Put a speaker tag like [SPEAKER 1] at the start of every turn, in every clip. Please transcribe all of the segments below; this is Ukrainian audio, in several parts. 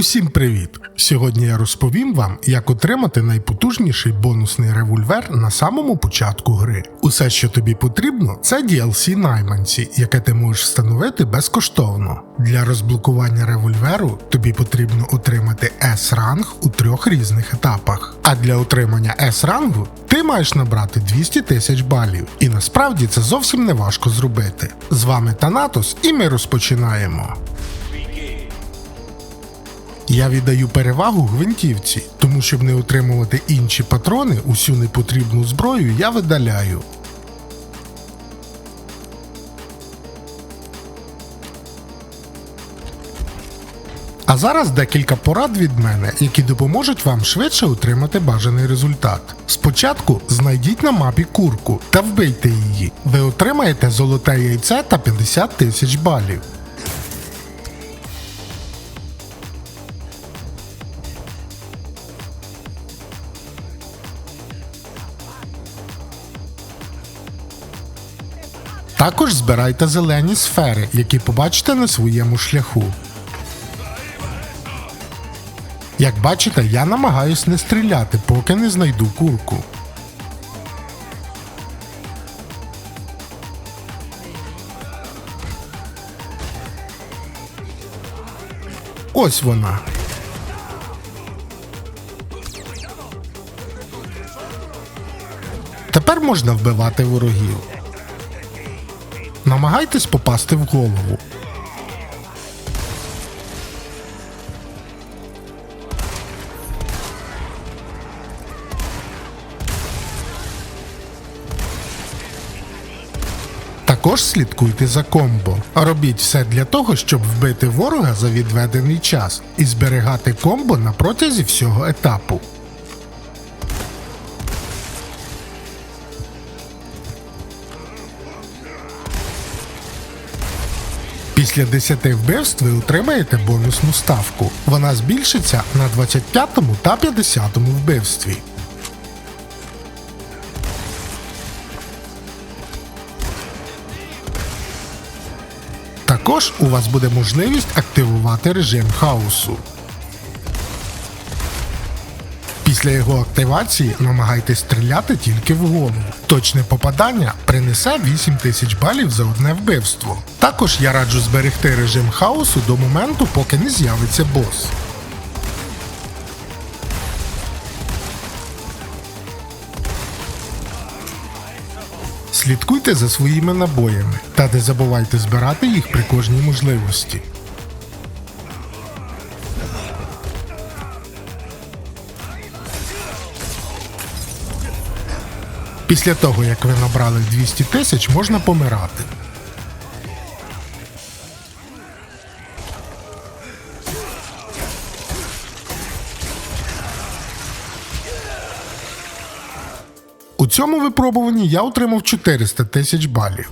[SPEAKER 1] Усім привіт! Сьогодні я розповім вам, як отримати найпотужніший бонусний револьвер на самому початку гри. Усе, що тобі потрібно, це DLC найманці, яке ти можеш встановити безкоштовно. Для розблокування револьверу тобі потрібно отримати S-ранг у трьох різних етапах. А для отримання S-рангу ти маєш набрати 200 тисяч балів. І насправді це зовсім не важко зробити. З вами Танатос, і ми розпочинаємо. Я віддаю перевагу гвинтівці, тому щоб не отримувати інші патрони, усю непотрібну зброю я видаляю. А зараз декілька порад від мене, які допоможуть вам швидше отримати бажаний результат. Спочатку знайдіть на мапі курку та вбийте її. Ви отримаєте золоте яйце та 50 тисяч балів. Також збирайте зелені сфери, які побачите на своєму шляху. Як бачите, я намагаюсь не стріляти, поки не знайду курку. Ось вона. Тепер можна вбивати ворогів. Намагайтесь попасти в голову. Також слідкуйте за комбо. Робіть все для того, щоб вбити ворога за відведений час і зберігати комбо на протязі всього етапу. Після 10 вбивств ви отримаєте бонусну ставку. Вона збільшиться на 25 та 50 вбивстві. Також у вас буде можливість активувати режим хаосу. Після його активації намагайтесь стріляти тільки в голову. Точне попадання принесе 8 тисяч балів за одне вбивство. Також я раджу зберегти режим хаосу до моменту, поки не з'явиться бос. Слідкуйте за своїми набоями та не забувайте збирати їх при кожній можливості. Після того, як ви набрали 200 тисяч, можна помирати. У цьому випробуванні я отримав 400 тисяч балів.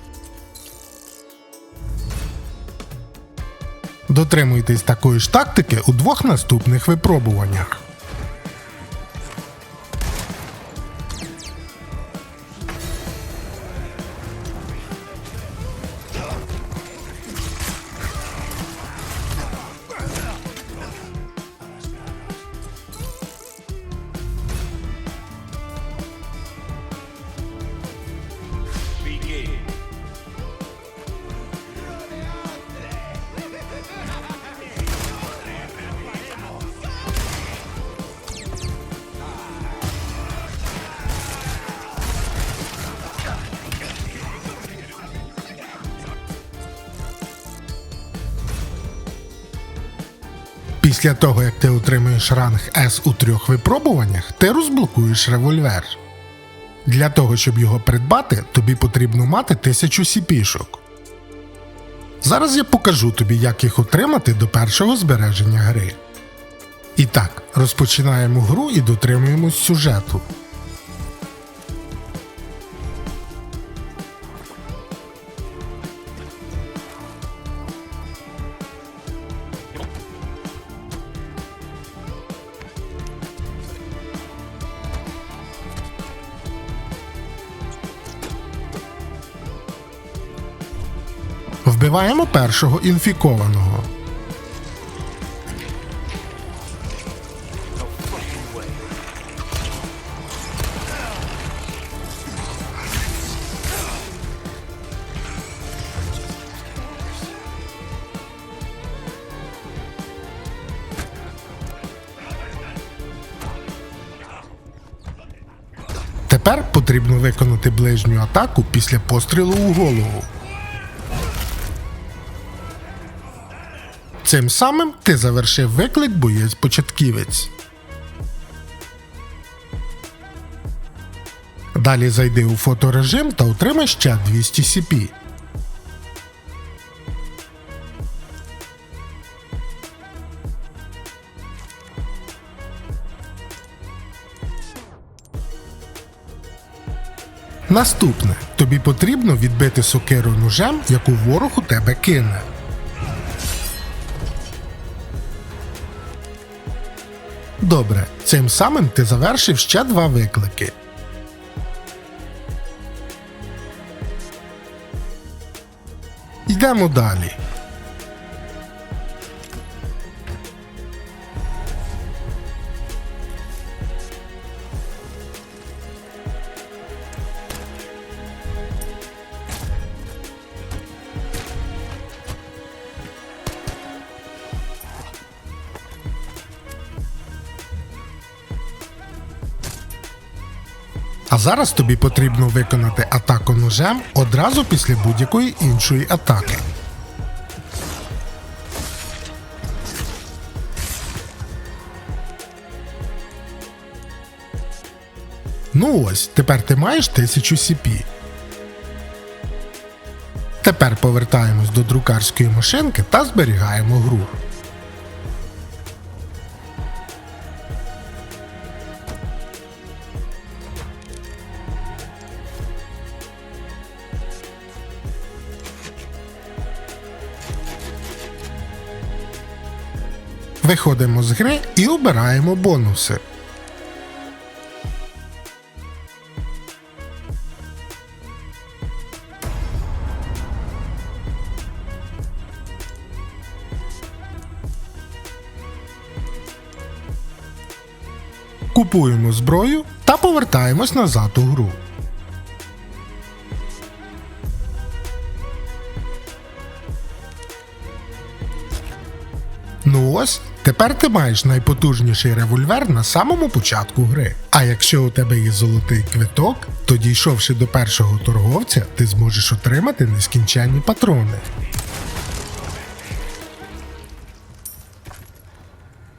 [SPEAKER 1] Дотримуйтесь такої ж тактики у двох наступних випробуваннях. Після того, як ти отримуєш ранг S у трьох випробуваннях, ти розблокуєш револьвер. Для того, щоб його придбати, тобі потрібно мати тисячу сіпішок. Зараз я покажу тобі, як їх отримати до першого збереження гри. І так, розпочинаємо гру і дотримуємось сюжету. Вбиваємо першого інфікованого. Тепер потрібно виконати ближню атаку після пострілу у голову. Цим самим ти завершив виклик боєць початківець. Далі зайди у фоторежим та отримай ще 200 CP. Наступне тобі потрібно відбити сокиру ножем, яку ворог у тебе кине. Добре, цим самим ти завершив ще два виклики. Йдемо далі. А зараз тобі потрібно виконати атаку ножем одразу після будь-якої іншої атаки. Ну ось, тепер ти маєш 1000 CP. Тепер повертаємось до друкарської машинки та зберігаємо гру. Виходимо з гри і обираємо бонуси. Купуємо зброю та повертаємось назад у гру. Ну ось, тепер ти маєш найпотужніший револьвер на самому початку гри. А якщо у тебе є золотий квиток, то дійшовши до першого торговця, ти зможеш отримати нескінченні патрони.